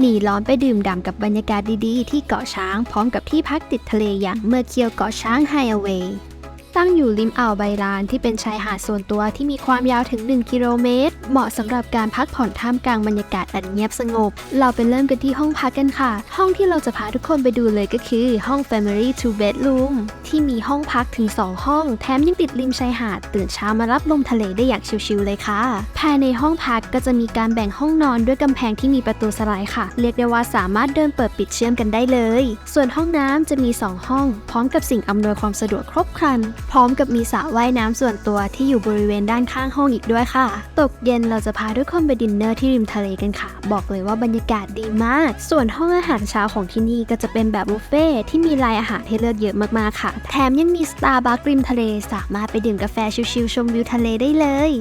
หนีร้อนไปดื่มด่ำกับบรรยากาศดีๆ ที่เกาะช้างพร้อมกับที่พักติดทะเลอย่างเมื่อเคียวเกาะช้างไฮเอาเวย์ ตั้งอยู่ริมอ่าวไบรานที่เป็นชายหาดส่วนตัวที่มีความยาวถึง 1 กิโลเมตร เหมาะสำหรับการพักผ่อนท่ามกลางบรรยากาศอันเงียบสงบ เราไปเริ่มกันที่ห้องพักกันค่ะ ห้องที่เราจะพาทุกคนไปดูเลยก็คือห้อง Family Two Bedroom ที่มีห้องพักถึง 2 ห้อง แถมยังติดริมชายหาด ตื่นเช้ามารับลมทะเลได้อย่างชิลๆเลยค่ะ ภายในห้องพักก็จะมีการแบ่งห้องนอนด้วยกำแพงที่มีประตูสไลด์ค่ะ เรียกได้ว่าสามารถเดินเปิดปิดเชื่อมกันได้เลย ส่วนห้องน้ำจะมี 2 ห้อง พร้อมกับสิ่งอำนวยความสะดวกครบครันพร้อมกับมีสระว่ายน้ำส่วนตัวที่อยู่บริเวณด้านข้างห้องอีกด้วยค่ะ ตกเย็นเราจะพาทุกคนไปดินเนอร์ที่ริมทะเลกันค่ะ บอกเลยว่าบรรยากาศดีมาก ส่วนห้องอาหารเช้าของที่นี่ก็จะเป็นแบบบุฟเฟ่ที่มีรายอาหารให้เลือกเยอะมากๆค่ะ แถมยังมีสตาร์บัคริมทะเล สามารถไปดื่มกาแฟชิลๆชมวิวทะเลได้เลย